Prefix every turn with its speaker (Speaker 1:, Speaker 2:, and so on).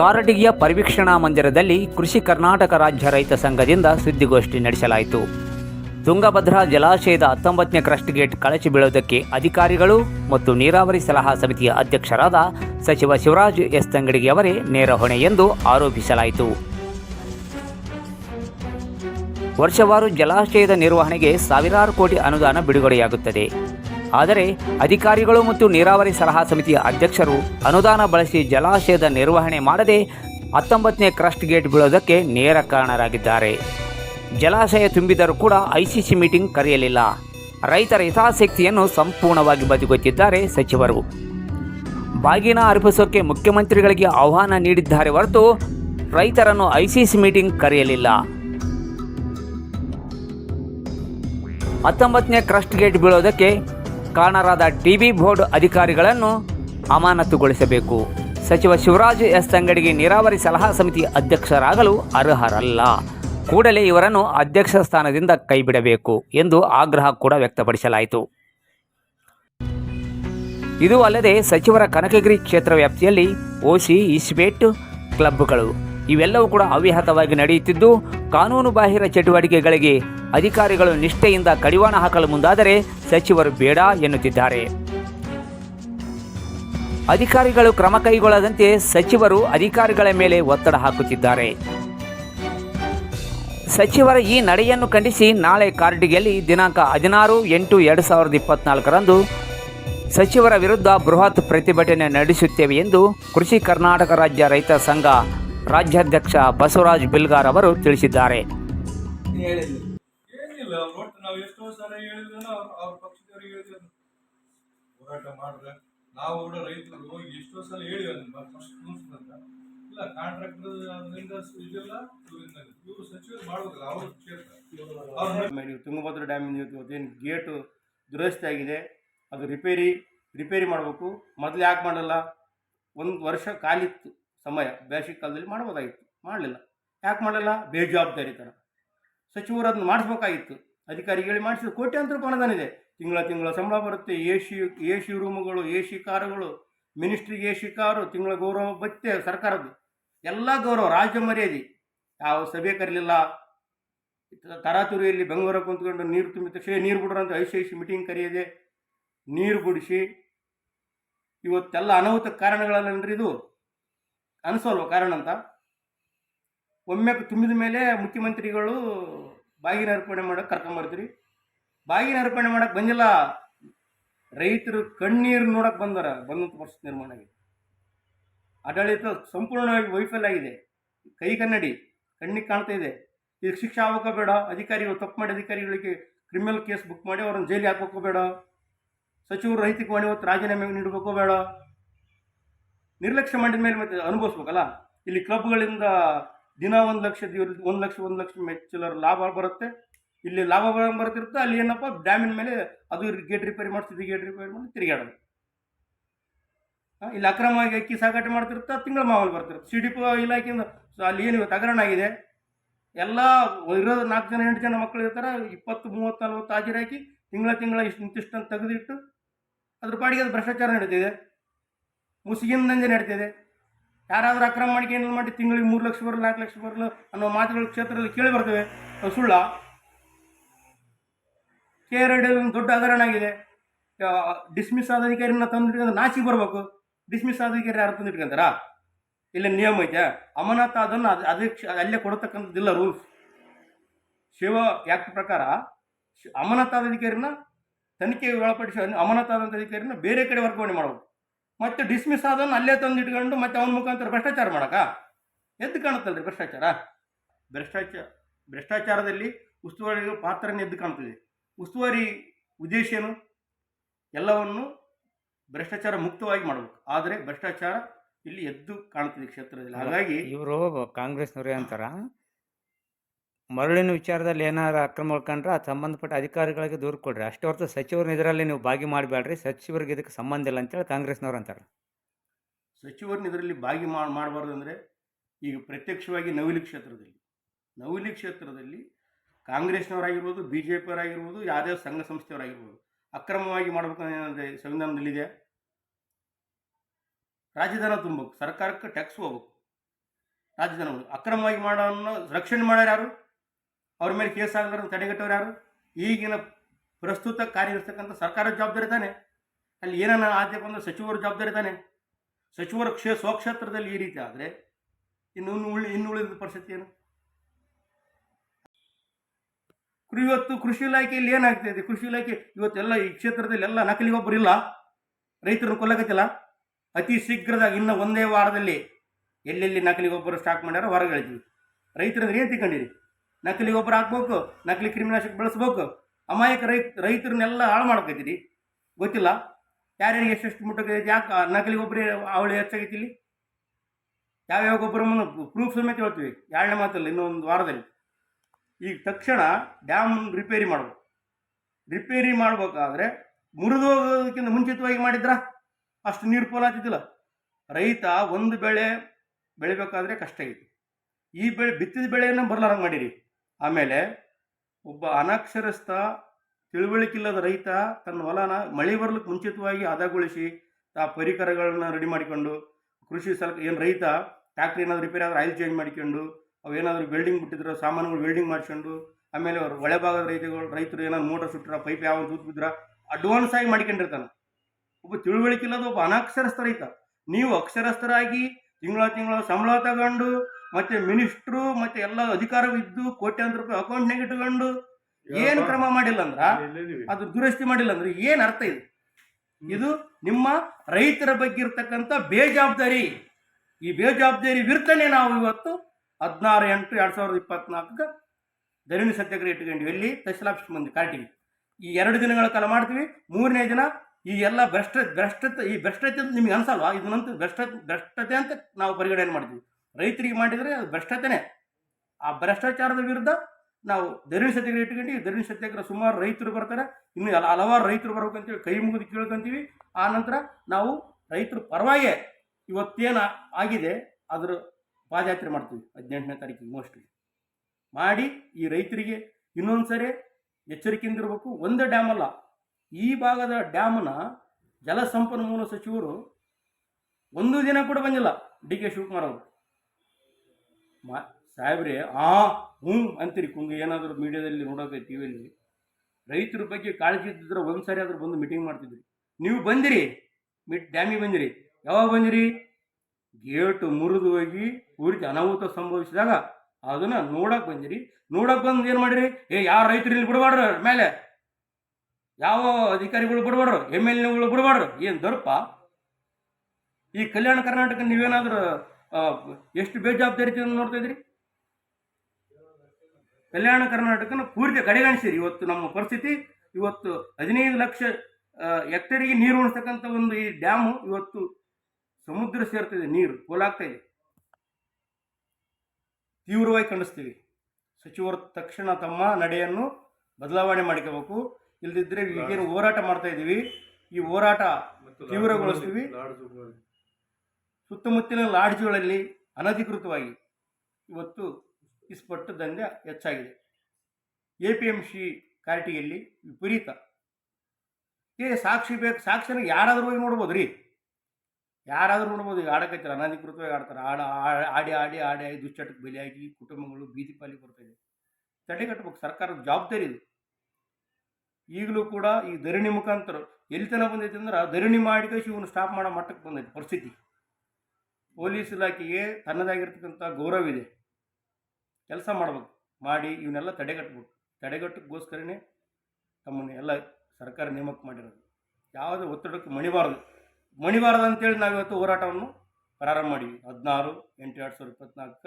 Speaker 1: ಕಾರಟಗಿಯ ಪರಿವೀಕ್ಷಣಾ ಮಂದಿರದಲ್ಲಿ ಕೃಷಿ ಕರ್ನಾಟಕ ರಾಜ್ಯ ರೈತ ಸಂಘದಿಂದ ಸುದ್ದಿಗೋಷ್ಠಿ ನಡೆಸಲಾಯಿತು. ತುಂಗಭದ್ರಾ ಜಲಾಶಯದ ಹತ್ತೊಂಬತ್ತನೇ ಕ್ರಸ್ಟ್ ಗೇಟ್ ಕಳಚಿ ಬೀಳೋದಕ್ಕೆ ಅಧಿಕಾರಿಗಳು ಮತ್ತು ನೀರಾವರಿ ಸಲಹಾ ಸಮಿತಿಯ ಅಧ್ಯಕ್ಷರಾದ ಸಚಿವ ಶಿವರಾಜ್ ಎಸ್. ತಂಗಡಿಗೆ ಅವರೇ ನೇರ ಹೊಣೆ ಎಂದು ಆರೋಪಿಸಲಾಯಿತು. ವರ್ಷವಾರು ಜಲಾಶಯದ ನಿರ್ವಹಣೆಗೆ ಸಾವಿರಾರು ಕೋಟಿ ಅನುದಾನ ಬಿಡುಗಡೆಯಾಗುತ್ತದೆ. ಆದರೆ ಅಧಿಕಾರಿಗಳು ಮತ್ತು ನೀರಾವರಿ ಸಲಹಾ ಸಮಿತಿಯ ಅಧ್ಯಕ್ಷರು ಅನುದಾನ ಬಳಸಿ ಜಲಾಶಯದ ನಿರ್ವಹಣೆ ಮಾಡದೆ ಹತ್ತೊಂಬತ್ತನೇ ಕ್ರಸ್ಟ್ ಗೇಟ್ ಬೀಳೋದಕ್ಕೆ ನೇರ ಕಾರಣರಾಗಿದ್ದಾರೆ. ಜಲಾಶಯ ತುಂಬಿದರೂ ಕೂಡ ಐಸಿಸಿ ಮೀಟಿಂಗ್ ಕರೆಯಲಿಲ್ಲ. ರೈತರ ಹಿತಾಸಕ್ತಿಯನ್ನು ಸಂಪೂರ್ಣವಾಗಿ ಬದಿಗೊತ್ತಿದ್ದಾರೆ ಸಚಿವರು. ಬಾಗಿನ ಅರ್ಪಿಸೋಕೆ ಮುಖ್ಯಮಂತ್ರಿಗಳಿಗೆ ಆಹ್ವಾನ ನೀಡಿದ್ದಾರೆ ಹೊರತು ರೈತರನ್ನು ಐಸಿಸಿ ಮೀಟಿಂಗ್ ಕರೆಯಲಿಲ್ಲ. ಹತ್ತೊಂಬತ್ತನೇ ಕ್ರಸ್ಟ್ ಗೇಟ್ ಬೀಳೋದಕ್ಕೆ ಕಾರಣರಾದ ಟಿ ಬಿ ಬೋರ್ಡ್ ಅಧಿಕಾರಿಗಳನ್ನು ಅಮಾನತುಗೊಳಿಸಬೇಕು. ಸಚಿವ ಶಿವರಾಜ್ ಎಸ್. ತಂಗಡಿಗೆ ನೀರಾವರಿ ಸಲಹಾ ಸಮಿತಿ ಅಧ್ಯಕ್ಷರಾಗಲು ಅರ್ಹರಲ್ಲ. ಕೂಡಲೇ ಇವರನ್ನು ಅಧ್ಯಕ್ಷ ಸ್ಥಾನದಿಂದ ಕೈಬಿಡಬೇಕು ಎಂದು ಆಗ್ರಹ ಕೂಡ ವ್ಯಕ್ತಪಡಿಸಲಾಯಿತು. ಇದು ಅಲ್ಲದೆ ಸಚಿವರ ಕನಕಗಿರಿ ಕ್ಷೇತ್ರ ವ್ಯಾಪ್ತಿಯಲ್ಲಿ ಓಸಿ ಇಸ್ಬೇಟ್ ಕ್ಲಬ್ಗಳು ಇವೆಲ್ಲವೂ ಕೂಡ ಅವ್ಯಾಹತವಾಗಿ ನಡೆಯುತ್ತಿದ್ದು, ಕಾನೂನು ಬಾಹಿರ ಚಟುವಟಿಕೆಗಳಿಗೆ ಅಧಿಕಾರಿಗಳು ನಿಷ್ಠೆಯಿಂದ ಕಡಿವಾಣ ಹಾಕಲು ಮುಂದಾದರೆ ಸಚಿವರು ಬೇಡ ಎನ್ನುತ್ತಿದ್ದಾರೆ. ಅಧಿಕಾರಿಗಳು ಕ್ರಮ ಕೈಗೊಳ್ಳದಂತೆ ಸಚಿವರು ಅಧಿಕಾರಿಗಳ ಮೇಲೆ ಒತ್ತಡ ಹಾಕುತ್ತಿದ್ದಾರೆ. ಸಚಿವರ ಈ ನಡೆಯನ್ನು ಖಂಡಿಸಿ ನಾಳೆ ಕಾರ್ಡಿಗೆಯಲ್ಲಿ ದಿನಾಂಕ ಹದಿನಾರು ಎಂಟು ಎರಡು ಸಾವಿರದ ಇಪ್ಪತ್ನಾಲ್ಕರಂದು ಸಚಿವರ ವಿರುದ್ಧ ಬೃಹತ್ ಪ್ರತಿಭಟನೆ ನಡೆಸುತ್ತೇವೆ ಎಂದು ಕೃಷಿ ಕರ್ನಾಟಕ ರಾಜ್ಯ ರೈತ ಸಂಘ ರಾಜ್ಯಾಧ್ಯಕ್ಷ ಬಸವರಾಜ್ ಬಿಲ್ಗಾರ್ ಅವರು ತಿಳಿಸಿದ್ದಾರೆ.
Speaker 2: ಏನಿಲ್ಲ ಅವ್ರು ನಾವು ಎಷ್ಟೋ ಸಲ ಹೇಳಿದ್ರು ಅವ್ರ ಅವ್ರ ಪಕ್ಷದವ್ರಿಗೆ ಹೇಳಿದ್ರು. ಹೋರಾಟ ಮಾಡ್ರೆ ನಾವು ಕೂಡ ರೈತರು ಹೋಗಿ ಎಷ್ಟೋ ಸಲ ಹೇಳಿವಿ ಅದನ್ನ ಫಸ್ಟ್ ಅಂತ ಇಲ್ಲ ಕಾಂಟ್ರಾಕ್ಟರ್ ಅದರಿಂದ ಇದೆಲ್ಲ ಇವರಿಂದ ಇವರು ಸಚಿವರು ಮಾಡ್ಬೇಕಲ್ಲ ಅವ್ರ ಕ್ಷೇತ್ರ ಅವ್ರ
Speaker 3: ಮಾಡಿ ತುಂಗಭದ್ರಾ ಇವತ್ತೇನು ಗೇಟು ದುರಸ್ತಿ ಆಗಿದೆ. ಅದು ರಿಪೇರಿ ರಿಪೇರಿ ಮಾಡಬೇಕು. ಮೊದಲು ಯಾಕೆ ಮಾಡಲ್ಲ? ಒಂದು ವರ್ಷ ಕಾಲಿತ್ತು ಸಮಯ ಬೇಸಿಗೆ ಕಾಲದಲ್ಲಿ ಮಾಡ್ಬೋದಾಗಿತ್ತು. ಮಾಡಲಿಲ್ಲ. ಯಾಕೆ ಮಾಡಲಿಲ್ಲ? ಬೇಜವಾಬ್ದಾರಿ ಥರ ಸಚಿವರು ಅದನ್ನು ಮಾಡಿಸ್ಬೇಕಾಗಿತ್ತು. ಅಧಿಕಾರಿಗಳಿಗೆ ಮಾಡಿಸಿದ್ರು. ಕೋಟ್ಯಾಂತರ ಅನುದಾನ ಇದೆ. ತಿಂಗಳ ತಿಂಗಳ ಸಂಬಳ ಬರುತ್ತೆ. ಎ ಸಿ ಎ ಸಿ ರೂಮುಗಳು ಎ ಸಿ ಕಾರುಗಳು ಮಿನಿಸ್ಟ್ರಿಗೆ ಎ ಸಿ ಕಾರು, ತಿಂಗಳ ಗೌರವ ಬತ್ತೆ ಸರ್ಕಾರದ ಎಲ್ಲ ಗೌರವ, ರಾಜ್ಯ ಮರ್ಯಾದೆ. ಯಾವ ಸಭೆ ಕರೀಲಿಲ್ಲ. ತರಾತುರಿಯಲ್ಲಿ ಬೆಂಗಳೂರು ಕುಂತ್ಕೊಂಡು ನೀರು ತುಂಬಿದ ತಕ್ಷಣ ನೀರು ಬಿಡ್ರು ಅಂತ I C I C meeting ಕರೆಯದೆ, ನೀರು ಬಿಡಿಸಿ, ಇವತ್ತೆಲ್ಲ ಅನಾಹುತ ಕಾರಣಗಳಲ್ಲನ್ರಿ ಇದು? ಅನಿಸೋಲ್ವ ಕಾರಣ ಅಂತ. ಒಮ್ಮೆ ತುಂಬಿದ ಮೇಲೆ ಮುಖ್ಯಮಂತ್ರಿಗಳು ಬಾಗಿನ ಅರ್ಪಣೆ ಮಾಡೋಕೆ ಕರ್ಕೊಂಬರ್ತೀರಿ ಬಾಗಿನ ಅರ್ಪಣೆ ಮಾಡೋಕೆ ಬಂದಿಲ್ಲ. ರೈತರು ಕಣ್ಣೀರು ನೋಡಕ್ಕೆ ಬಂದಾರ ಬಂದಂಥ ವರ್ಷ ನಿರ್ಮಾಣ ಆಗಿದೆ. ಆಡಳಿತ ಸಂಪೂರ್ಣವಾಗಿ ವೈಫಲ್ಯ ಆಗಿದೆ. ಕೈ ಕನ್ನಡಿ, ಕಣ್ಣಿಗೆ ಕಾಣ್ತಾ ಇದೆ. ಇದಕ್ಕೆ ಶಿಕ್ಷೆ ಆಗೋಕೆ ಬೇಡ, ಅಧಿಕಾರಿಗಳು ತಪ್ಪು ಮಾಡಿ ಅಧಿಕಾರಿಗಳಿಗೆ ಕ್ರಿಮಿನಲ್ ಕೇಸ್ ಬುಕ್ ಮಾಡಿ ಅವ್ರನ್ನ ಜೈಲಿಗೆ ಹಾಕೋಕೋ ಬೇಡ. ಸಚಿವರು ರೈತಿಕ ಮಾಡಿ ಇವತ್ತು ರಾಜೀನಾಮೆ ನೀಡಬೇಕೋ ಬೇಡ. ನಿರ್ಲಕ್ಷ್ಯ ಮಾಡಿದ ಮೇಲೆ ಮತ್ತೆ ಅನುಭವಿಸ್ಬೇಕಲ್ಲ? ಇಲ್ಲಿ ಕ್ಲಬ್ಗಳಿಂದ ದಿನ ಒಂದು ಲಕ್ಷ ಒಂದು ಲಕ್ಷ ಒಂದು ಲಕ್ಷ ಮೆಚ್ಚಲರ್ ಲಾಭ ಬರುತ್ತೆ. ಇಲ್ಲಿ ಲಾಭ ಬರ- ಬರ್ತಿರುತ್ತೆ ಅಲ್ಲಿ ಏನಪ್ಪ, ಡ್ಯಾಮಿನ ಮೇಲೆ ಅದು ಗೇಟ್ ರಿಪೇರಿ ಮಾಡಿಸ್ತಿದ್ದು ಗೇಟ್ ರಿಪೇರಿ ಮಾಡಿ ತಿರುಗಾಡೋದು ಇಲ್ಲಿ ಅಕ್ರಮವಾಗಿ ಅಕ್ಕಿ ಸಾಗಾಟ ಮಾಡ್ತಿರುತ್ತೆ, ತಿಂಗಳ ಮಾವಲ್ಲಿ ಬರ್ತಿರುತ್ತೆ. ಸಿ ಡಿ ಪಿ ಇಲಾಖೆಯಿಂದ ಅಲ್ಲಿ ಏನು ಇವತ್ತು ಹಗರಣ ಆಗಿದೆ? ಎಲ್ಲ ಇರೋದು ನಾಲ್ಕು ಜನ, ಎಂಟು ಜನ ಮಕ್ಕಳು ಇರ್ತಾರೆ, ಇಪ್ಪತ್ತು, ಮೂವತ್ತು, ನಲ್ವತ್ತು ಹಾಜರಾಕಿ ತಿಂಗಳ ತಿಂಗಳ ಇಷ್ಟು ಇಂತಿಷ್ಟು ಅಂತ ತೆಗೆದಿಟ್ಟು ಅದ್ರ ಪಾಡಿಗೆ ಅದು ಭ್ರಷ್ಟಾಚಾರ ನಡೀತಿದೆ ಮುಸುಗಿಂದಂಗೆ ನಡೀತಿದೆ. ಯಾರಾದರೂ ಅಕ್ರಮ ಮಾಡಿಕೆ ಏನು ಮಾಡಿ ತಿಂಗಳಿಗೆ ಮೂರು ಲಕ್ಷ ಬರಲು, ನಾಲ್ಕು ಲಕ್ಷ ಬರಲು ಅನ್ನೋ ಮಾತುಗಳು ಕ್ಷೇತ್ರದಲ್ಲಿ ಕೇಳಿ ಬರ್ತವೆ. ಸುಳ್ಳ. ಕೆ ಆರ್ ಒಂದು ದೊಡ್ಡ ಹಗರಣ ಆಗಿದೆ. ಡಿಸ್ಮಿಸ್ ಆದ ಅಧಿಕಾರಿನ ತಂದಿಟ್ಕೊಂಡು ನಾಚಿಗೆ ಬರಬೇಕು. ಡಿಸ್ಮಿಸ್ ಆದ ಅಧಿಕಾರಿ ಯಾರು ತಂದಿಟ್ಕೊಂತಾರ? ಇಲ್ಲ, ನಿಯಮ ಐತೆ. ಅಮಾನತ್ ಅದನ್ನು ಅದು ಅದಕ್ಕೆ ಅಲ್ಲೇ ಕೊಡತಕ್ಕಂಥದ್ದಿಲ್ಲ ರೂಲ್ಸ್ ಶಿವ ಆ್ಯಕ್ಟ್ ಪ್ರಕಾರ ಅಮಾನತ್ ಅಮಾನತಾದ ಅಧಿಕಾರಿನ ತನಿಖೆಗೆ ಒಳಪಡಿಸಿ ಅಮಾನತ್ ಅಮಾನತಾದಂಥ ಅಧಿಕಾರಿನ ಬೇರೆ ಕಡೆ ವರ್ಗಾವಣೆ ಮಾಡಬೇಕು. ಮತ್ತೆ ಡಿಸ್ಮಿಸ್ ಆದನ್ನು ಅಲ್ಲೇ ತಂದು ಇಟ್ಕೊಂಡು ಮತ್ತೆ ಅವನ ಮುಖಾಂತರ ಭ್ರಷ್ಟಾಚಾರ ಮಾಡಕ? ಎದ್ದು ಕಾಣುತ್ತಲ್ರಿ ಭ್ರಷ್ಟಾಚಾರ? ಭ್ರಷ್ಟಾಚಾರ, ಭ್ರಷ್ಟಾಚಾರದಲ್ಲಿ ಉಸ್ತುವಾರಿ ಪಾತ್ರನೇ ಎದ್ದು ಕಾಣ್ತದೆ ಉಸ್ತುವಾರಿ ಉದ್ದೇಶ ಏನು? ಎಲ್ಲವನ್ನು ಭ್ರಷ್ಟಾಚಾರ ಮುಕ್ತವಾಗಿ ಮಾಡಬೇಕು. ಆದರೆ ಭ್ರಷ್ಟಾಚಾರ ಇಲ್ಲಿ ಎದ್ದು ಕಾಣ್ತದೆ ಕ್ಷೇತ್ರದಲ್ಲಿ. ಹಾಗಾಗಿ
Speaker 1: ಇವರು ಕಾಂಗ್ರೆಸ್ನವರೇ ಅಂತಾರ. ಮರಳಿನ ವಿಚಾರದಲ್ಲಿ ಏನಾರ ಅಕ್ರಮ ಕಂಡ್ರೆ ಅದು ಸಂಬಂಧಪಟ್ಟ ಅಧಿಕಾರಿಗಳಿಗೆ ದೂರು ಕೊಡ್ರಿ. ಅಷ್ಟೇ ಹೊರತು ಸಚಿವರ ಇದರಲ್ಲಿ ನೀವು ಭಾಗಿ ಮಾಡಬೇಡ್ರಿ ಸಚಿವರಿಗೆ ಇದಕ್ಕೆ ಸಂಬಂಧ ಇಲ್ಲ ಅಂತೇಳಿ ಕಾಂಗ್ರೆಸ್ನವ್ರು ಅಂತಾರೆ.
Speaker 3: ಸಚಿವರನ್ನ ಇದರಲ್ಲಿ ಭಾಗಿ ಮಾಡಿ ಮಾಡಬಾರ್ದು ಅಂದರೆ ಈಗ ಪ್ರತ್ಯಕ್ಷವಾಗಿ ನವಿಲಿ ಕ್ಷೇತ್ರದಲ್ಲಿ ನವಿಲಿ ಕ್ಷೇತ್ರದಲ್ಲಿ ಕಾಂಗ್ರೆಸ್ನವರಾಗಿರ್ಬೋದು ಬಿ ಜೆ ಪಿಯವರಾಗಿರ್ಬೋದು ಯಾವುದೇ ಸಂಘ ಸಂಸ್ಥೆಯವರಾಗಿರ್ಬೋದು ಅಕ್ರಮವಾಗಿ ಮಾಡಬೇಕು ಏನಂದರೆ ಸಂವಿಧಾನದಲ್ಲಿದೆ. ರಾಜಧಾನ ತುಂಬಬೇಕು, ಸರ್ಕಾರಕ್ಕೆ ಟ್ಯಾಕ್ಸ್ ಹೋಗ್ಬೇಕು. ರಾಜಧಾನ ಅಕ್ರಮವಾಗಿ ಮಾಡೋ ರಕ್ಷಣೆ ಮಾಡ್ಯಾರು ಯಾರು? ಅವ್ರ ಮೇಲೆ ಕೇಸ್ ಆಗಲಾರ ತಡೆಗಟ್ಟವ್ರು ಯಾರು? ಈಗಿನ ಪ್ರಸ್ತುತ ಕಾರ್ಯನಿರ್ತಕ್ಕಂಥ ಸರ್ಕಾರದ ಜವಾಬ್ದಾರಿ ತಾನೆ? ಅಲ್ಲಿ ಏನನ್ನ ಆದ್ಯ ಬಂದ ಸಚಿವರ ಜವಾಬ್ದಾರಿ ತಾನೆ? ಸಚಿವರ ಕ್ಷೇ, ಸ್ವಕ್ಷೇತ್ರದಲ್ಲಿ ಈ ರೀತಿ ಆದರೆ ಇನ್ನು ಇನ್ನುಳಿದ ಪರಿಸ್ಥಿತಿ ಏನು? ಇವತ್ತು ಕೃಷಿ ಇಲಾಖೆಯಲ್ಲಿ ಏನಾಗ್ತಿದೆ ಕೃಷಿ ಇಲಾಖೆ ಇವತ್ತೆಲ್ಲ ಈ ಕ್ಷೇತ್ರದಲ್ಲಿ ಎಲ್ಲ ನಕಲಿ ಗೊಬ್ಬರ ಇಲ್ಲ? ರೈತರನ್ನು ಕೊಲ್ಲಕತ್ತಿಲ್ಲ? ಅತಿ ಶೀಘ್ರದಾಗ ಇನ್ನು ಒಂದೇ ವಾರದಲ್ಲಿ ಎಲ್ಲೆಲ್ಲಿ ನಕಲಿ ಗೊಬ್ಬರ ಸ್ಟಾಕ್ ಮಾಡ್ಯಾರ ಹೊರಗೆ ರೈತರಂದ್ರೆ ಏನು ತಿಳ್ಕೊಂಡಿರಿ? ನಕಲಿ ಗೊಬ್ಬರ ಹಾಕ್ಬೇಕು, ನಕಲಿ ಕ್ರಿಮಿನಾಶಕ ಬೆಳೆಸ್ಬೇಕು. ಅಮಾಯಕ ರೈತ, ರೈತರನ್ನೆಲ್ಲ ಹಾಳು ಮಾಡ್ಕೈತಿರಿ ಗೊತ್ತಿಲ್ಲ? ಯಾರ್ಯಾರಿಗೆ ಎಷ್ಟೆಷ್ಟು ಮುಟ್ಟಕೈತಿ ಯಾಕೆ ನಕಲಿ ಗೊಬ್ಬರ ಅವಳು ಹೆಚ್ಚಾಗೈತಿ ಇಲ್ಲಿ? ಯಾವ್ಯಾವ ಗೊಬ್ಬರ ಪ್ರೂಫ್ ಸಮೇತ ಹೇಳ್ತೀವಿ. ಎರಡನೇ ಮಾತಲ್ಲ, ಇನ್ನೊಂದು ವಾರದಲ್ಲಿ. ಈಗ ತಕ್ಷಣ ಡ್ಯಾಮ್ ರಿಪೇರಿ ಮಾಡ್ಬೇಕು. ರಿಪೇರಿ ಮಾಡ್ಬೇಕಾದ್ರೆ ಮುರಿದು ಹೋಗೋದಕ್ಕಿಂತ ಮುಂಚಿತವಾಗಿ ಮಾಡಿದ್ರ? ಅಷ್ಟು ನೀರು ಪೋಲಾಗ್ತಿದ್ದಿಲ್ಲ ರೈತ ಒಂದು ಬೆಳೆ ಬೆಳಿಬೇಕಾದ್ರೆ ಕಷ್ಟ ಐತಿ ಈ ಬೆಳೆ ಬಿತ್ತಿದ ಬೆಳೆಯನ್ನು ಬರ್ಲಾರಂಗೆ ಮಾಡಿರಿ. ಆಮೇಲೆ ಒಬ್ಬ ಅನಕ್ಷರಸ್ಥ, ತಿಳುವಳಿಕಿಲ್ಲದ ರೈತ ತನ್ನ ಹೊಲನ ಮಳೆ ಬರ್ಲಿಕ್ಕೆ ಮುಂಚಿತವಾಗಿ ಹದಗೊಳಿಸಿ ಆ ಪರಿಕರಗಳನ್ನ ರೆಡಿ ಮಾಡಿಕೊಂಡು ಕೃಷಿ ಸಲ ಏನು ರೈತ ಟ್ಯಾಕ್ಟ್ರಿ ಏನಾದ್ರು ರಿಪೇರಿ ಆದರೆ ಆಯಿಲ್ ಚೇಂಜ್ ಮಾಡಿಕೊಂಡು ಅವು ಏನಾದರೂ ವೆಲ್ಡಿಂಗ್ ಬಿಟ್ಟಿದ್ರು, ಸಾಮಾನುಗಳು ವೆಲ್ಡಿಂಗ್ ಮಾಡಿಕೊಂಡು ಆಮೇಲೆ ಅವ್ರು ಒಳ ಭಾಗದ ರೈತಗಳು, ರೈತರು ಏನಾದ್ರು ಮೋಟರ್ ಸುಟ್ಟರ ಪೈಪ್ ಯಾವ ತೂತ್ ಬಿದ್ರ ಅಡ್ವಾನ್ಸ್ ಆಗಿ ಮಾಡ್ಕೊಂಡಿರ್ತಾನೆ. ಒಬ್ಬ ತಿಳುವಳಿಕೆ ಇಲ್ಲದ ಒಬ್ಬ ಅನಕ್ಷರಸ್ಥ ರೈತ. ನೀವು ಅಕ್ಷರಸ್ಥರಾಗಿ ತಿಂಗಳ ತಿಂಗಳ ಸಂಬಳ ತಗೊಂಡು ಮತ್ತೆ ಮಿನಿಸ್ಟ್ರು ಮತ್ತೆ ಎಲ್ಲ ಅಧಿಕಾರವಿದ್ದು ಕೋಟ್ಯಾಂತರ ರೂಪಾಯಿ ಅಕೌಂಟ್ನಾಗ ಇಟ್ಕೊಂಡು ಏನು ಕ್ರಮ ಮಾಡಿಲ್ಲ ಅಂದ್ರ ಅದು ದುರಸ್ತಿ ಮಾಡಿಲ್ಲ ಅಂದ್ರೆ ಏನು ಅರ್ಥ ಇದು? ಇದು ನಿಮ್ಮ ರೈತರ ಬಗ್ಗೆ ಇರ್ತಕ್ಕಂಥ ಬೇಜವಾಬ್ದಾರಿ. ಈ ಬೇಜವಾಬ್ದಾರಿ ವಿರ್ತನೆ ನಾವು ಇವತ್ತು ಹದಿನಾರು ಎಂಟು ಎರಡು ಸಾವಿರದ ಇಪ್ಪತ್ನಾಲ್ಕು ಧರಣಿ ಸತ್ಯಾಗ್ರಹ ಇಟ್ಕೊಂಡ್ವಿ. ಎಲ್ಲಿ? ತಹಶೀಲಾಫೀಸ್ ಮಂದಿ ಕಾರ್ಟಿವಿ ಈ ಎರಡು ದಿನಗಳ ಕಾಲ ಮಾಡ್ತೀವಿ. ಮೂರನೇ ದಿನ ಈ ಎಲ್ಲ ಭ್ರಷ್ಟ ಭ್ರಷ್ಟತೆ ಈ ಭ್ರಷ್ಟತೆ ಅಂತ ನಿಮ್ಗೆ ಅನ್ಸಲ್ವಾ? ಇದನ್ನಂತೂ ಭ್ರಷ್ಟ ಭ್ರಷ್ಟತೆ ಅಂತ ನಾವು ಪರಿಗಣನೆ ಮಾಡ್ತೀವಿ. ರೈತರಿಗೆ ಮಾಡಿದರೆ ಅದು ಭ್ರಷ್ಟತೆನೇ. ಆ ಭ್ರಷ್ಟಾಚಾರದ ವಿರುದ್ಧ ನಾವು ಧರಣಿ ಸತ್ಯಾಗ್ರಹ ಇಟ್ಕೊಂಡು ಧರಣಿ ಸತ್ಯಾಗ್ರಹ ಸುಮಾರು ರೈತರು ಬರ್ತಾರೆ. ಇನ್ನು ಹಲ- ಹಲವಾರು ರೈತರು ಬರ್ಬೇಕಂತೇಳಿ ಕೈ ಮುಗಿದು ಕೇಳ್ಕೊಂತೀವಿ. ಆ ನಂತರ ನಾವು ರೈತರು ಪರವಾಗಿ ಇವತ್ತೇನು ಆಗಿದೆ ಅದರ ಪಾದಯಾತ್ರೆ ಮಾಡ್ತೀವಿ. ಹದಿನೆಂಟನೇ ತಾರೀಕಿಗೆ ಮೋಸ್ಟ್ಲಿ ಮಾಡಿ ಈ ರೈತರಿಗೆ ಇನ್ನೊಂದು ಸರಿ ಎಚ್ಚರಿಕೆಯಿಂದ ಇರಬೇಕು ಒಂದೇ ಡ್ಯಾಮ್ ಅಲ್ಲ, ಈ ಭಾಗದ ಡ್ಯಾಮನ್ನ ಜಲಸಂಪನ್ಮೂಲ ಸಚಿವರು ಒಂದು ದಿನ ಕೂಡ ಬಂದಿಲ್ಲ. ಡಿ ಕೆ ಶಿವಕುಮಾರ್ ಅವರು. ಮಾ, ಸಾಹೇಬ್ರೆ, ಆ ಹ್ಞೂ ಅಂತೀರಿ, ಕುಂಗ ಏನಾದರೂ ಮೀಡಿಯಾದಲ್ಲಿ ನೋಡೋಕೆ ಟಿ ವಿಯಲ್ಲಿ ರೈತರ ಬಗ್ಗೆ ಕಾಳಜಿ ಇದ್ದಿದ್ರೆ ಒಂದು ಸಾರಿ ಆದರೂ ಬಂದು ಮೀಟಿಂಗ್ ಮಾಡ್ತಿದ್ರಿ. ನೀವು ಬಂದಿರಿ ಮಿಟ್ ಡ್ಯಾಮಿಗೆ ಬಂದಿರಿ. ಯಾವಾಗ ಬಂದಿರಿ? ಗೇಟ್ ಮುರಿದು ಹೋಗಿ ಊರಿಗೆ ಅನಾಹುತ ಸಂಭವಿಸಿದಾಗ ಅದನ್ನ ನೋಡಕ್ಕೆ ಬಂದಿರಿ. ನೋಡಕ್ಕೆ ಬಂದು ಏನು ಮಾಡಿರಿ? ಏ ಯಾವ ರೈತರು ಇಲ್ಲಿ ಬಿಡಬಾರ್ರ ಮೇಲೆ? ಯಾವ ಅಧಿಕಾರಿಗಳು ಬಿಡಬಾರ್ರು ಎಂ ಎಲ್ ಎಗಳು ಬಿಡಬಾರ್ರು ಏನು ದರ್ಪ? ಈ ಕಲ್ಯಾಣ ಕರ್ನಾಟಕ ನೀವೇನಾದ್ರೂ ಎಷ್ಟು ಬೇಜವಾಬ್ದಾರಿ ನೋಡ್ತಾ ಇದ್ರಿ ಕಲ್ಯಾಣ ಕರ್ನಾಟಕನ ಪೂರ್ತಿ ಕಡೆಗಣಿಸಿರಿ. ಇವತ್ತು ನಮ್ಮ ಪರಿಸ್ಥಿತಿ ಇವತ್ತು ಹದಿನೈದು ಲಕ್ಷ ಎಕ್ಟರಿಗೆ ನೀರು ಉಣಿಸ್ತಕ್ಕಂಥ ಒಂದು ಈ ಡ್ಯಾಮು ಇವತ್ತು ಸಮುದ್ರ ಸೇರ್ತಿದೆ ನೀರು ಪೋಲಾಗ್ತಾ ಇದೆ. ತೀವ್ರವಾಗಿ ಖಂಡಿಸ್ತೀವಿ. ಸಚಿವರು ತಕ್ಷಣ ತಮ್ಮ ನಡೆಯನ್ನು ಬದಲಾವಣೆ ಮಾಡ್ಕೋಬೇಕು. ಇಲ್ಲದಿದ್ದರೆ ಈಗೇನು ಹೋರಾಟ ಮಾಡ್ತಾ ಇದ್ದೀವಿ. ಈ ಹೋರಾಟ ತೀವ್ರಗೊಳಿಸ್ತೀವಿ. ಸುತ್ತಮುತ್ತಲಿನ ಲಾಡ್ಜ್ಗಳಲ್ಲಿ ಅನಧಿಕೃತವಾಗಿ ಇವತ್ತು ಇಸ್ಪಟ್ಟು ದಂಧೆ ಹೆಚ್ಚಾಗಿದೆ. ಎ ಪಿ ಎಂ ಸಿ ಕಾರ್ಟಿಯಲ್ಲಿ ವಿಪರೀತ. ಏ ಸಾಕ್ಷಿ ಬೇಕು ಸಾಕ್ಷಿನ ಯಾರಾದರೂ ಹೋಗಿ ನೋಡ್ಬೋದು ರೀ ಯಾರಾದರೂ ನೋಡ್ಬೋದು ಈಗ ಆಡಕೈತಾರೆ ಅನಧಿಕೃತವಾಗಿ ಆಡ್ತಾರೆ, ಆಡ, ಆಡಿ ಆಡಿ ಆಡಿ ಆಡಿ ದುಶ್ಚಟಕ್ಕೆ ಬಲಿಯಾಗಿ ಕುಟುಂಬಗಳು ಬೀದಿ ಪಾಲಿಗೆ ಬರ್ತಾಯಿದೆ ತಡೆಗಟ್ಟಬೇಕು ಸರ್ಕಾರದ ಜವಾಬ್ದಾರಿ ಇದು. ಈಗಲೂ ಕೂಡ ಈ ಧರಣಿ ಮುಖಾಂತರ ಎಲ್ಲಿ ತನಕ ಬಂದೈತೆ ಅಂದ್ರೆ ಧರಣಿ ಮಾಡಿ ಇವನು ಸ್ಟಾಪ್ ಮಾಡೋ ಮಟ್ಟಕ್ಕೆ ಬಂದೈತೆ, ಪರಿಸ್ಥಿತಿ. ಪೊಲೀಸ್ ಇಲಾಖೆಗೆ ತನ್ನದಾಗಿರ್ತಕ್ಕಂಥ ಗೌರವ ಇದೆ ಕೆಲಸ ಮಾಡಬೇಕು, ಮಾಡಿ ಇವನ್ನೆಲ್ಲ ತಡೆಗಟ್ಟಬೇಕು ತಡೆಗಟ್ಟಕ್ಕೋಸ್ಕರನೇ ತಮ್ಮನ್ನು ಎಲ್ಲ ಸರ್ಕಾರ ನೇಮಕ ಮಾಡಿರೋದು. ಯಾವುದೇ ಒತ್ತಡಕ್ಕೆ ಮಣಿಬಾರದು. ಮಣಿಬಾರದು ಅಂತೇಳಿ ನಾವು ಇವತ್ತು ಹೋರಾಟವನ್ನು ಪ್ರಾರಂಭ ಮಾಡಿದ್ವಿ. ಹದಿನಾರು, ಎಂಟು, ಎರಡು ಸಾವಿರದ ಇಪ್ಪತ್ನಾಲ್ಕು